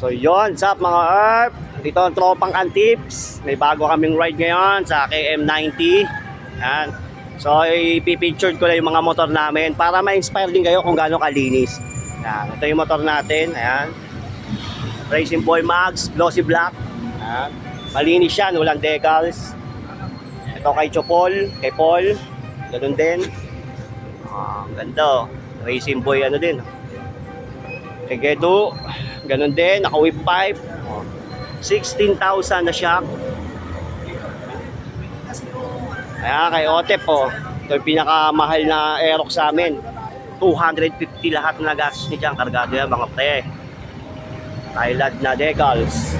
So yon, what's up mga Earp? Dito ang tropang Antips. May bago kaming ride ngayon sa KM90. Yan. So ipipicture ko lang yung mga motor namin para ma-inspire din kayo kung gaano kalinis. Yan. Ito yung motor natin. Ayan. Racing Boy Max, glossy black. Ayan. Malinis yan, walang decals. Ito kay Chopol, kay Paul. Ganun din. Ang ganda oh. Racing Boy ano din. Kay Gedo, ganun din, naka whip pipe. Oh. 16,000 na shock. Ayan, kay Otep po. Ito yung pinakamahal na Aerox sa amin. 250 lahat na gas ni dyan. Kargado yan, mga pre. Thailand na decals.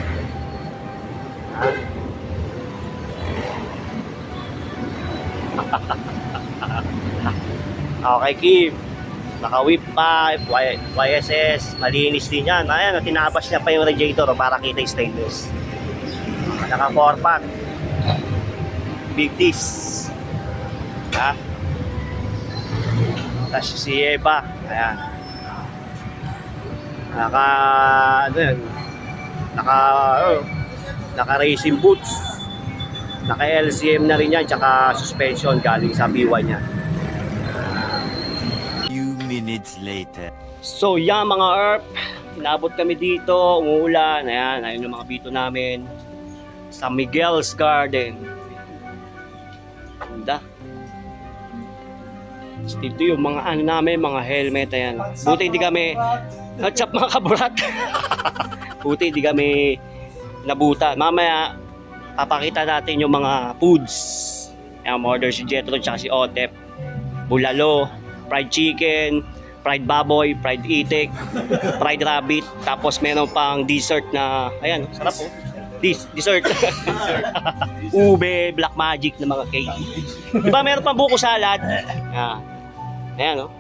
Okay, Kim. Naka-whip pipe, YSS, malinis din yan. Ayan, tinabas niya pa yung radiator para kita yung stainless. Naka 4 pack. Big disc. Ha? Tapos si Eva. Ayan. Naka, ano yan? Naka, oh, naka racing boots. Naka LCM na rin yan, tsaka suspension galing sa B1 niya. Minutes later. So yan mga ERP, inabot kami dito, umuulan, ayan, ayun yung mga bito namin sa Miguel's Garden. Ganda. Dito yung mga ano namin, mga helmet, ayan. Buti hindi kami, natchap mga kaburat. Buti hindi kami nabuta. Mamaya, papakita natin yung mga foods. Ayan, order si Jetro tsaka si Otep. Bulalo, fried chicken, fried baboy, fried itik, fried rabbit, tapos meron pang dessert na, ayan, sarap oh. Dis dessert. Ube, black magic na mga cake. Di ba meron pang buko salad? Ah. Ayan oh.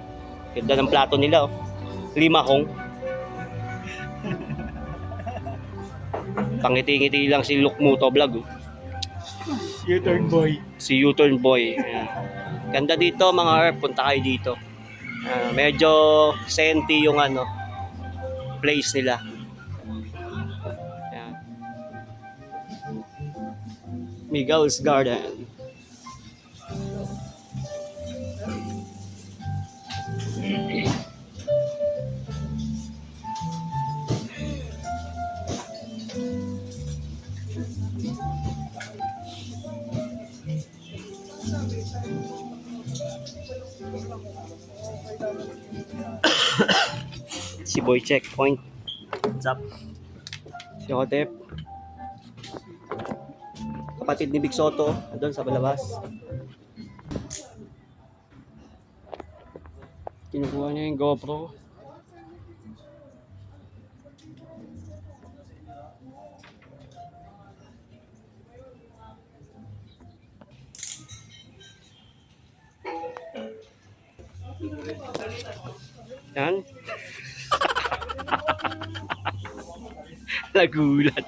Ganda ng plato nila oh. Lima kong. Pangiti-ngiti lang si Luke Muto vlog oh. U-turn boy. si U-turn boy. Ayan. Ganda dito mga Earth, punta kayo dito. Ah, medyo senti yung ano place nila. Ayan. Miguel's Garden. Si Boy Checkpoint. What's up? Si Otep. Kapatid ni Big Soto, doon sa balabas. Kinukuha niya yung GoPro. Yan. Nagulat.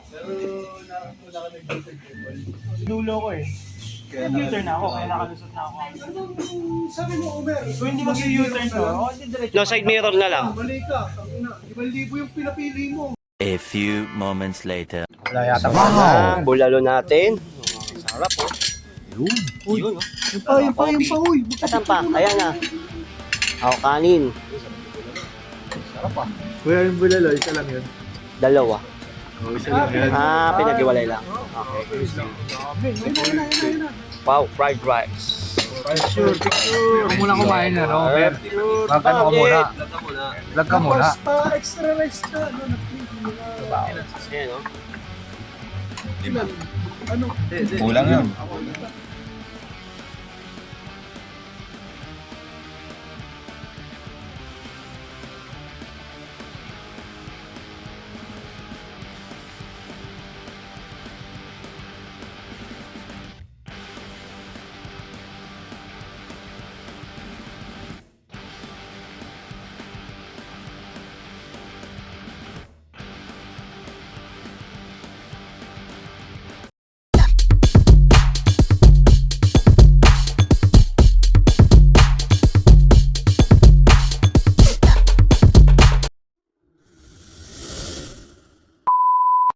Dulo ko eh. U-turn ako, kaya nakalusot na ako. Sabi mo, Omer, Kung hindi mag-U-turn to, oh, hindi diretso. No side mirror na lang. mali ka. Ibang libo yung pinapili mo. A few moments later. Wala yata wow. Bulalo natin. Sarap po. Yun. Yun, oh. Yung pa, yung pa, yung pa, uy. Ayan na. Ako kanin. Kuya, yung bulalo, isa lang yun. Dalawa. Oh, isa lang yan. Ah, pinaghiwalay lang. Okay. Na, na, na. Wow, fried rice. Picture, picture. Huwag muna kumain na, no? Mag ano ka muna? Vlog ka muna. Pa, extra rice. Ano, Wow. Ayan, oh. Ano? Kulang yun.